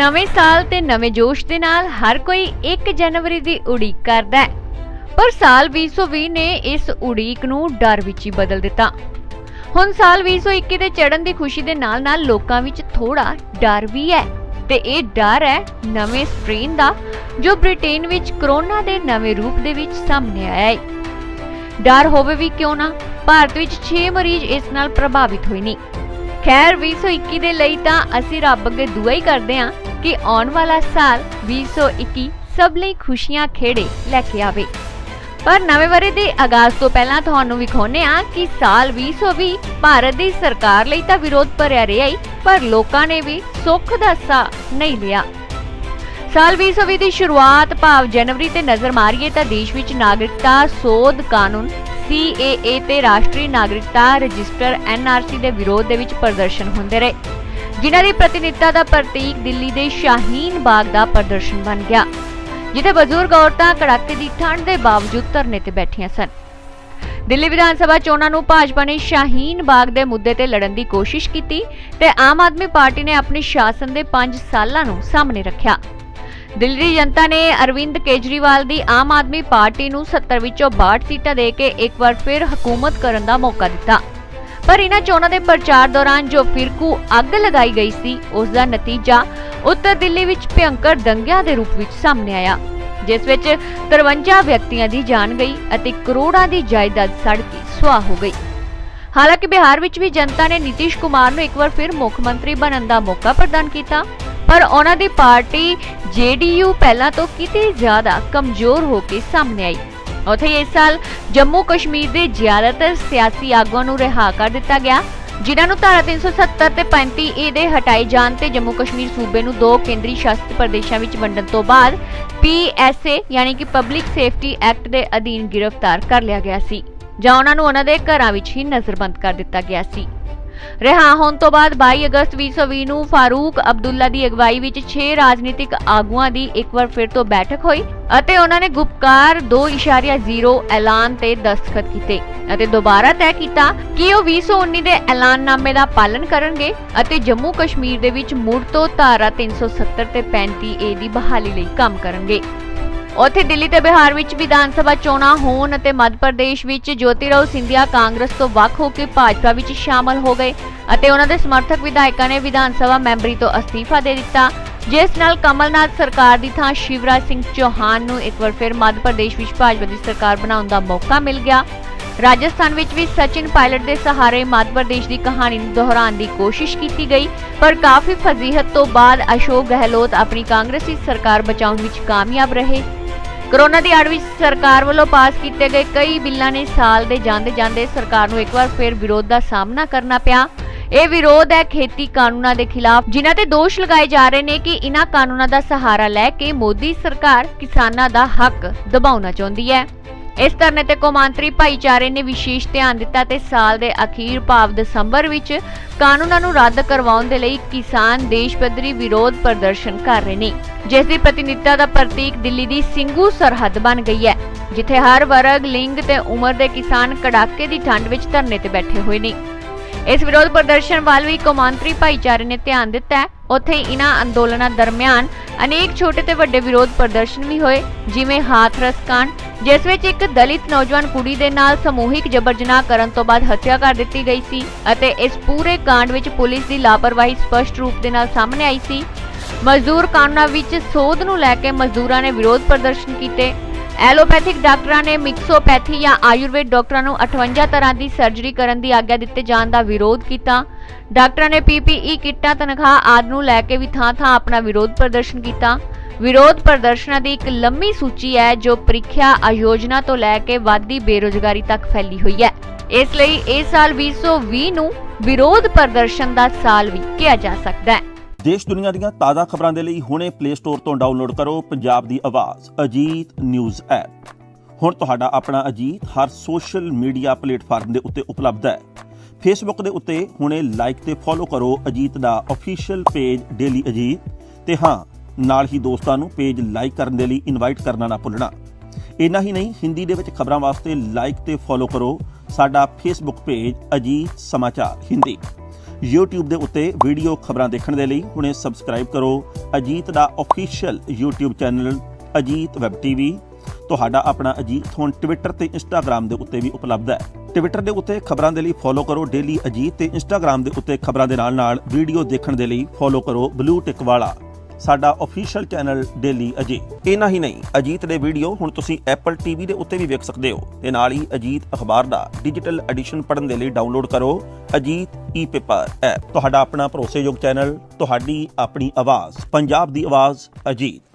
ਨਵੇਂ ਸਾਲ ਤੇ ਨਵੇਂ ਜੋਸ਼ ਦੇ ਨਾਲ ਹਰ ਕੋਈ 1 ਜਨਵਰੀ ਦੀ ਉਡੀਕ ਕਰਦਾ ਹੈ। ਪਰ ਸਾਲ 2020 ਨੇ ਇਸ ਉਡੀਕ ਨੂੰ ਡਰ ਵਿੱਚ ਹੀ ਬਦਲ ਦਿੱਤਾ। ਹੁਣ ਸਾਲ 2021 ਦੇ ਚੜ੍ਹਨ ਦੀ ਖੁਸ਼ੀ ਦੇ ਨਾਲ-ਨਾਲ ਲੋਕਾਂ ਵਿੱਚ ਥੋੜਾ ਡਰ ਵੀ ਹੈ। ਤੇ ਇਹ ਡਰ ਹੈ ਨਵੇਂ ਸਟ੍ਰੇਨ ਦਾ, ਜੋ ਬ੍ਰਿਟੇਨ ਵਿੱਚ ਕਰੋਨਾ ਦੇ ਨਵੇਂ ਰੂਪ ਦੇ ਵਿੱਚ ਸਾਹਮਣੇ ਆਇਆ ਹੈ। ਡਰ ਹੋਵੇ ਵੀ ਕਿਉਂ ਨਾ, ਭਾਰਤ ਵਿੱਚ 6 ਮਰੀਜ਼ ਇਸ ਨਾਲ ਪ੍ਰਭਾਵਿਤ ਹੋਏ ਨੇ। ਖੈਰ 2021 ਦੇ ਲਈ ਤਾਂ ਅਸੀਂ ਰੱਬ ਅੱਗੇ ਦੁਆ ਹੀ ਕਰਦੇ ਹਾਂ ਕਿ ਆਉਣ ਵਾਲਾ ਸਾਲ 2021 ਸਭ ਲਈ ਖੁਸ਼ੀਆਂ ਖੇੜੇ ਲੈ ਕੇ ਆਵੇ। ਪਰ ਨਵੇਂ ਵਰੇ ਦੇ ਆਗਾਜ਼ ਤੋਂ ਪਹਿਲਾਂ ਤੁਹਾਨੂੰ ਵਿਖਾਉਨੇ ਆ ਕਿ ਸਾਲ 2020 ਭਾਰਤ ਦੀ ਸਰਕਾਰ ਲਈ ਤਾਂ ਵਿਰੋਧ ਭਰਿਆ ਰਿਹਾ ਹੀ ਪਰ ਲੋਕਾਂ ਨੇ ਵੀ ਸੁੱਖ ਦਾ ਸਾਹ ਨਹੀਂ ਲਿਆ। ਸਾਲ 2020 ਦੀ ਸ਼ੁਰੂਆਤ ਭਾਵ ਜਨਵਰੀ ਤੇ ਨਜ਼ਰ ਮਾਰੀਏ ਤਾਂ ਦੇਸ਼ ਵਿੱਚ ਨਾਗਰਿਕਤਾ ਸੋਧ ਕਾਨੂੰਨ CAA ਤੇ ਰਾਸ਼ਟਰੀ ਨਾਗਰਿਕਤਾ ਰਜਿਸਟਰ NRC ਦੇ ਵਿਰੋਧ ਦੇ ਵਿੱਚ ਪ੍ਰਦਰਸ਼ਨ ਹੁੰਦੇ ਰਹੇ। ਜਿਨ੍ਹਾਂ ਦੀ ਪ੍ਰਤੀਨਿਧਤਾ ਦਾ ਪ੍ਰਤੀਕ ਦਿੱਲੀ ਦੇ ਸ਼ਾਹੀਨ ਬਾਗ ਦਾ ਪ੍ਰਦਰਸ਼ਨ ਬਣ ਗਿਆ, ਜਿੱਥੇ ਬਜ਼ੁਰਗ ਔਰਤਾਂ ਕੜਾਕੇ ਦੀ ਠੰਡ ਦੇ ਬਾਵਜੂਦ ਧਰਨੇ ਤੇ ਬੈਠੀਆਂ ਸਨ। ਦਿੱਲੀ ਵਿਧਾਨ ਸਭਾ ਚੋਣਾਂ ਨੂੰ ਭਾਜਪਾ ਨੇ ਸ਼ਾਹੀਨ ਬਾਗ ਦੇ ਮੁੱਦੇ ਤੇ ਲੜਨ ਦੀ ਕੋਸ਼ਿਸ਼ ਕੀਤੀ ਤੇ ਆਮ ਆਦਮੀ ਪਾਰਟੀ ਨੇ ਆਪਣੇ ਸ਼ਾਸਨ ਦੇ 5 ਸਾਲਾਂ ਨੂੰ ਸਾਹਮਣੇ ਰੱਖਿਆ। ਦਿੱਲੀ ਦੀ ਜਨਤਾ ਨੇ ਅਰਵਿੰਦ ਕੇਜਰੀਵਾਲ ਦੀ ਆਮ ਆਦਮੀ ਪਾਰਟੀ ਨੂੰ 70 ਵਿੱਚੋਂ 62 ਸੀਟਾਂ ਦੇ ਕੇ ਇੱਕ ਵਾਰ ਫਿਰ ਹਕੂਮਤ ਕਰਨ ਦਾ ਮੌਕਾ ਦਿੱਤਾ। ਪਰ ਇਹਨਾਂ ਚੋਣਾਂ ਦੇ ਪ੍ਰਚਾਰ ਦੌਰਾਨ ਜੋ ਫਿਰਕੂ ਅੱਗ ਲਗਾਈ ਗਈ ਸੀ ਉਸ ਦਾ ਨਤੀਜਾ ਉੱਤਰ ਦਿੱਲੀ ਵਿੱਚ ਭਿਅੰਕਰ ਦੰਗਿਆਂ ਦੇ ਰੂਪ ਵਿੱਚ ਸਾਹਮਣੇ ਆਇਆ, ਜਿਸ ਵਿੱਚ 53 ਵਿਅਕਤੀਆਂ ਦੀ ਜਾਨ ਗਈ ਅਤੇ ਕਰੋੜਾਂ ਦੀ ਜਾਇਦਾਦ ਸੜ ਕੇ ਸੁਆਹ ਹੋ ਗਈ। ਹਾਲਾਂਕਿ ਬਿਹਾਰ ਵਿੱਚ ਵੀ ਜਨਤਾ ਨੇ ਨਿਤੀਸ਼ ਕੁਮਾਰ ਨੂੰ ਇੱਕ ਵਾਰ ਫਿਰ ਮੁੱਖ ਮੰਤਰੀ ਬਣਨ ਦਾ ਮੌਕਾ ਪ੍ਰਦਾਨ ਕੀਤਾ, ਪਰ ਉਹਨਾਂ ਦੀ ਪਾਰਟੀ ਜੇਡੀਯੂ ਪਹਿਲਾਂ ਤੋਂ ਕਿਤੇ ਜ਼ਿਆਦਾ ਕਮਜ਼ੋਰ ਹੋ ਕੇ ਸਾਹਮਣੇ ਆਈ। ਉੱਥੇ ਇਸ ਸਾਲ ਜੰਮੂ ਕਸ਼ਮੀਰ ਦੇ ਜ਼ਿਆਦਾਤਰ ਸਿਆਸੀ ਆਗੂਆਂ ਨੂੰ ਰਿਹਾ ਕਰ ਦਿੱਤਾ ਗਿਆ, ਜਿਨ੍ਹਾਂ ਨੂੰ ਧਾਰਾ 370 ਤੇ 35 ਏ ਦੇ ਹਟਾਏ ਜਾਣ ਤੇ ਜੰਮੂ ਕਸ਼ਮੀਰ ਸੂਬੇ ਨੂੰ ਦੋ ਕੇਂਦਰੀ ਸ਼ਾਸਿਤ ਪ੍ਰਦੇਸ਼ਾਂ ਵਿੱਚ ਵੰਡਣ ਤੋਂ ਬਾਅਦ ਪੀਐਸਏ ਯਾਨੀ ਕਿ ਪਬਲਿਕ ਸੇਫਟੀ ਐਕਟ ਦੇ ਅਧੀਨ ਗ੍ਰਿਫਤਾਰ ਕਰ ਲਿਆ ਗਿਆ ਸੀ, ਜਾਂ ਉਹਨਾਂ ਨੂੰ ਉਹਨਾਂ ਦੇ ਘਰਾਂ ਵਿੱਚ ਹੀ ਨਜ਼ਰਬੰਦ ਕਰ ਦਿੱਤਾ ਗਿਆ ਸੀ। ਰਿਹਾ ਹੋਣ ਤੋਂ ਬਾਅਦ 22 ਅਗਸਤ 2020 ਨੂੰ ਫਾਰੂਕ ਅਬਦੁੱਲਾ ਦੀ ਅਗਵਾਈ ਵਿੱਚ 6 ਰਾਜਨੀਤਿਕ ਆਗੂਆਂ ਦੀ ਇੱਕ ਵਾਰ ਫਿਰ ਤੋਂ ਬੈਠਕ ਹੋਈ ਅਤੇ ਉਹਨਾਂ ਨੇ ਗੁਪਕਾਰ 2.0 ਐਲਾਨ ਤੇ ਦਸਤਖਤ ਕੀਤੇ ਅਤੇ ਦੁਬਾਰਾ ਤੈਅ ਕੀਤਾ ਕਿ ਉਹ 2019 ਦੇ ਐਲਾਨਨਾਮੇ ਦਾ ਪਾਲਣ ਕਰਨਗੇ ਅਤੇ ਜੰਮੂ ਕਸ਼ਮੀਰ ਦੇ ਵਿੱਚ ਮੁੜ ਤੋਂ ਧਾਰਾ 370 ਤੇ 35 ਏ ਦੀ ਬਹਾਲੀ ਲਈ ਕੰਮ ਕਰਨਗੇ। ਉੱਥੇ ਦਿੱਲੀ ਤੇ ਬਿਹਾਰ ਵਿੱਚ ਵਿਧਾਨ ਸਭਾ ਚੋਣਾਂ ਹੋਣ ਅਤੇ ਮੱਧ ਪ੍ਰਦੇਸ਼ ਵਿੱਚ ਜੋਤੀਰਾਓ ਸਿੰਧਿਆ ਕਾਂਗਰਸ ਤੋਂ ਵੱਖ ਹੋ ਕੇ ਭਾਜਪਾ ਵਿੱਚ ਸ਼ਾਮਲ ਹੋ ਗਏ ਅਤੇ ਉਹਨਾਂ ਦੇ ਸਮਰਥਕ ਵਿਧਾਇਕਾਂ ਨੇ ਵਿਧਾਨ ਸਭਾ ਮੈਂਬਰੀ ਤੋਂ ਅਸਤੀਫਾ ਦੇ ਦਿੱਤਾ, ਜਿਸ ਨਾਲ ਕਮਲਨਾਥ ਸਰਕਾਰ ਦੀ ਥਾਂ ਸ਼ਿਵਰਾਜ ਸਿੰਘ ਚੌਹਾਨ ਨੂੰ ਇੱਕ ਵਾਰ ਫਿਰ ਮੱਧ ਪ੍ਰਦੇਸ਼ ਵਿੱਚ ਭਾਜਪਾ ਦੀ ਸਰਕਾਰ ਬਣਾਉਣ ਦਾ ਮੌਕਾ ਮਿਲ ਗਿਆ। ਰਾਜਸਥਾਨ ਵਿੱਚ ਵੀ ਸਚਿਨ ਪਾਇਲਟ ਦੇ ਸਹਾਰੇ ਮੱਧ ਪ੍ਰਦੇਸ਼ ਦੀ ਕਹਾਣੀ ਨੂੰ ਦੁਹਰਾਉਣ ਦੀ ਕੋਸ਼ਿਸ਼ ਕੀਤੀ ਗਈ, ਪਰ ਕਾਫੀ ਫਜ਼ੀਹਤ ਤੋਂ ਬਾਅਦ ਅਸ਼ੋਕ ਗਹਿਲੋਤ ਆਪਣੀ ਕਾਂਗਰਸੀ ਸਰਕਾਰ ਬਚਾਉਣ ਵਿੱਚ ਕਾਮਯਾਬ ਰਹੇ। ਕਰੋਨਾ ਦੀ ਆੜ ਵਿੱਚ ਸਰਕਾਰ ਵੱਲੋਂ ਪਾਸ ਕੀਤੇ ਗਏ ਕਈ ਬਿੱਲਾਂ ਨੇ ਸਾਲ ਦੇ ਜਾਂਦੇ ਜਾਂਦੇ ਸਰਕਾਰ ਨੂੰ ਇੱਕ ਵਾਰ ਫਿਰ ਵਿਰੋਧ ਦਾ ਸਾਹਮਣਾ ਕਰਨਾ ਪਿਆ। ਇਹ ਵਿਰੋਧ ਹੈ ਖੇਤੀ ਕਾਨੂੰਨਾਂ ਦੇ ਖਿਲਾਫ, ਜਿਨ੍ਹਾਂ ਤੇ ਦੋਸ਼ ਲਗਾਏ ਜਾ ਰਹੇ ਨੇ ਕਿ ਇਹਨਾਂ ਕਾਨੂੰਨਾਂ ਦਾ ਸਹਾਰਾ ਲੈ ਕੇ ਮੋਦੀ ਸਰਕਾਰ ਕਿਸਾਨਾਂ ਦਾ ਹੱਕ ਦਬਾਉਣਾ ਚਾਹੁੰਦੀ ਹੈ। ਇਸ ਧਰਨੇ ਤੇ ਕੌਮਾਂਤਰੀ ਭਾਈਚਾਰੇ ਨੇ ਵਿਸ਼ੇਸ਼ ਧਿਆਨ ਦਿੱਤਾ ਤੇ ਸਾਲ ਦੇ ਅਖੀਰ ਭਾਵ ਦਸੰਬਰ ਵਿੱਚ ਕਾਨੂੰਨਾਂ ਨੂੰ ਰੱਦ ਕਰਵਾਉਣ ਦੇ ਲਈ ਕਿਸਾਨ ਦੇਸ਼ ਪੱਧਰੀ ਵਿਰੋਧ ਪ੍ਰਦਰਸ਼ਨ ਕਰ ਰਹੇ ਨੇ, ਜਿਸ ਦੀ ਪ੍ਰਤੀਨਿਧਤਾ ਦਾ ਪ੍ਰਤੀਕ ਦਿੱਲੀ ਦੀ ਸਿੰਘੂ ਸਰਹੱਦ ਬਣ ਗਈ ਹੈ, ਜਿੱਥੇ ਹਰ ਵਰਗ, ਲਿੰਗ ਤੇ ਉਮਰ ਦੇ ਕਿਸਾਨ ਕੜਾਕੇ ਦੀ ਠੰਡ ਵਿੱਚ ਧਰਨੇ ਤੇ ਬੈਠੇ ਹੋਏ ਨੇ। ਇਸ ਵਿਰੋਧ ਪ੍ਰਦਰਸ਼ਨ ਵੱਲ ਵੀ ਕੌਮਾਂਤਰੀ ਭਾਈਚਾਰੇ ਨੇ ਧਿਆਨ ਦਿੱਤਾ ਉੱਥੇ ਹੀ ਇਹਨਾਂ ਅੰਦੋਲਨਾਂ ਦਰਮਿਆਨ ਅਨੇਕ ਛੋਟੇ ਤੇ ਵੱਡੇ ਵਿਰੋਧ ਪ੍ਰਦਰਸ਼ਨ ਵੀ ਹੋਏ, ਜਿਵੇਂ ਹਾਥਰਸ ਕਾਂਡ, ਜਿਸ ਵਿੱਚ ਇੱਕ ਦਲਿਤ ਨੌਜਵਾਨ ਕੁੜੀ ਦੇ ਨਾਲ ਸਮੂਹਿਕ ਜਬਰ ਜਨਾਹ ਕਰਨ ਤੋਂ ਬਾਅਦ ਹੱਤਿਆ ਕਰ ਦਿੱਤੀ ਗਈ ਸੀ ਅਤੇ ਇਸ ਪੂਰੇ ਕਾਂਡ ਵਿੱਚ ਪੁਲਿਸ ਦੀ ਲਾਪਰਵਾਹੀ ਸਪਸ਼ਟ ਰੂਪ ਦੇ ਨਾਲ ਸਾਹਮਣੇ ਆਈ ਸੀ। ਮਜ਼ਦੂਰ ਕਾਨੂੰਨਾਂ ਵਿੱਚ ਸੋਧ ਨੂੰ ਲੈ ਕੇ ਮਜ਼ਦੂਰਾਂ ਨੇ ਵਿਰੋਧ ਪ੍ਰਦਰਸ਼ਨ ਕੀਤੇ। ਐਲੋਪੈਥਿਕ ਡਾਕਟਰਾਂ ਨੇ ਮਿਕਸੋਪੈਥੀ ਜਾਂ ਆਯੁਰਵੇਦ ਡਾਕਟਰਾਂ ਨੂੰ 58 ਤਰ੍ਹਾਂ ਦੀ ਸਰਜਰੀ ਕਰਨ ਦੀ ਆਗਿਆ ਦਿੱਤੇ ਜਾਣ ਦਾ ਵਿਰੋਧ ਕੀਤਾ। ਡਾਕਟਰਾਂ ਨੇ ਪੀਪੀਈ ਕਿੱਟਾਂ, ਤਨਖਾਹ ਆਦਿ ਨੂੰ ਲੈ ਕੇ ਵੀ ਥਾਂ-ਥਾਂ ਆਪਣਾ ਵਿਰੋਧ ਪ੍ਰਦਰਸ਼ਨ ਕੀਤਾ। ਵਿਰੋਧ ਪ੍ਰਦਰਸ਼ਨਾਂ ਦੀ ਇੱਕ ਲੰਮੀ ਸੂਚੀ ਹੈ, ਜੋ ਪ੍ਰੀਖਿਆ ਆਯੋਜਨਾ ਤੋਂ ਲੈ ਕੇ ਵਾਧੀ ਬੇਰੋਜ਼ਗਾਰੀ ਤੱਕ ਫੈਲੀ ਹੋਈ ਹੈ। ਇਸ ਲਈ ਇਹ ਸਾਲ 2020 ਨੂੰ ਵਿਰੋਧ ਪ੍ਰਦਰਸ਼ਨ ਦਾ ਸਾਲ ਵੀ ਕਿਹਾ ਜਾ ਸਕਦਾ ਹੈ। ਦੇਸ਼ ਦੁਨੀਆ ਦੀਆਂ ਤਾਜ਼ਾ ਖਬਰਾਂ ਦੇ ਲਈ ਹੁਣੇ ਪਲੇ ਸਟੋਰ ਤੋਂ ਡਾਊਨਲੋਡ ਕਰੋ ਪੰਜਾਬ ਦੀ ਆਵਾਜ਼, ਅਜੀਤ ਨਿਊਜ਼ ਐਪ। ਹੁਣ ਤੁਹਾਡਾ ਆਪਣਾ ਅਜੀਤ ਹਰ ਸੋਸ਼ਲ ਮੀਡੀਆ ਪਲੇਟਫਾਰਮ ਦੇ ਉੱਤੇ ਉਪਲਬਧ ਹੈ। ਫੇਸਬੁੱਕ ਦੇ ਉੱਤੇ ਹੁਣੇ ਲਾਈਕ ਤੇ ਫੋਲੋ ਕਰੋ ਅਜੀਤ ਦਾ ਅਫੀਸ਼ੀਅਲ ਪੇਜ ਡੇਲੀ ਅਜੀਤ ਤੇ ਹਾਂ, ਨਾਲ ਹੀ ਦੋਸਤਾਂ ਨੂੰ ਪੇਜ ਲਾਈਕ ਕਰਨ ਦੇ ਲਈ ਇਨਵਾਈਟ ਕਰਨਾ ਨਾ ਭੁੱਲਣਾ। ਇੰਨਾ ਹੀ ਨਹੀਂ, ਹਿੰਦੀ ਦੇ ਵਿੱਚ ਖਬਰਾਂ ਵਾਸਤੇ ਲਾਈਕ ਤੇ ਫੋਲੋ ਕਰੋ ਸਾਡਾ ਫੇਸਬੁੱਕ ਪੇਜ ਅਜੀਤ ਸਮਾਚਾਰ, ਹਿੰਦੀ। YouTube ਦੇ ਉੱਤੇ ਵੀਡੀਓ ਖਬਰਾਂ ਦੇਖਣ ਦੇ ਲਈ ਹੁਣੇ ਸਬਸਕ੍ਰਾਈਬ ਕਰੋ। ਅਜੀਤ ਦਾ official YouTube channel Ajit web TV ਤੁਹਾਡਾ ਆਪਣਾ ਅਜੀਤ ਹੁਣ ਟਵਿੱਟਰ ਤੇ ਇੰਸਟਾਗ੍ਰam ਦੇ ਉੱਤੇ ਵੀ ਉਪਲਬਧ ਹੈ। ਟਵਿੱਟਰ ਦੇ ਉੱਤੇ ਖਬਰਾਂ ਦੇ ਲਈ ਫੋਲੋ ਕਰੋ ਡੇਲੀ ਅਜੀਤ ਤੇ ਇੰਸਟਾਗ੍ਰam ਦੇ ਉੱਤੇ ਖਬਰਾਂ ਦੇ ਨਾਲ ਨਾਲ ਵੀਡੀਓ ਦੇਖਣ ਦੇ ਲਈ ਫੋਲੋ ਕਰੋ ਬਲੂ ਟਿਕ ਵਾਲਾ। ਸਾਡਾ ਅਫੀਸ਼ੀਅਲ ਚੈਨਲ ਡੇਲੀ ਅਜੀਤ ਇਨਾ ਹੀ ਨਹੀਂ, ਅਜੀਤ ਦੇ ਵੀਡੀਓ ਹੁਣ ਤੁਸੀਂ Apple TV ਦੇ ਉੱਤੇ ਵੀ ਵੇਖ ਸਕਦੇ ਹੋ। ਤੇ ਨਾਲ ਹੀ ਅਜੀਤ ਅਖਬਾਰ ਦਾ ਡਿਜੀਟਲ ਐਡੀਸ਼ਨ ਪੜ੍ਹਨ ਦੇ ਲਈ ਡਾਊਨਲੋਡ ਕਰੋ ਅਜੀਤ ਈ-ਪੇਪਰ ਐਪ ਤੁਹਾਡਾ ਆਪਣਾ ਭਰੋਸੇਯੋਗ ਚੈਨਲ ਤੁਹਾਡੀ ਆਪਣੀ ਆਵਾਜ਼, ਪੰਜਾਬ ਦੀ ਆਵਾਜ਼ ਅਜੀਤ।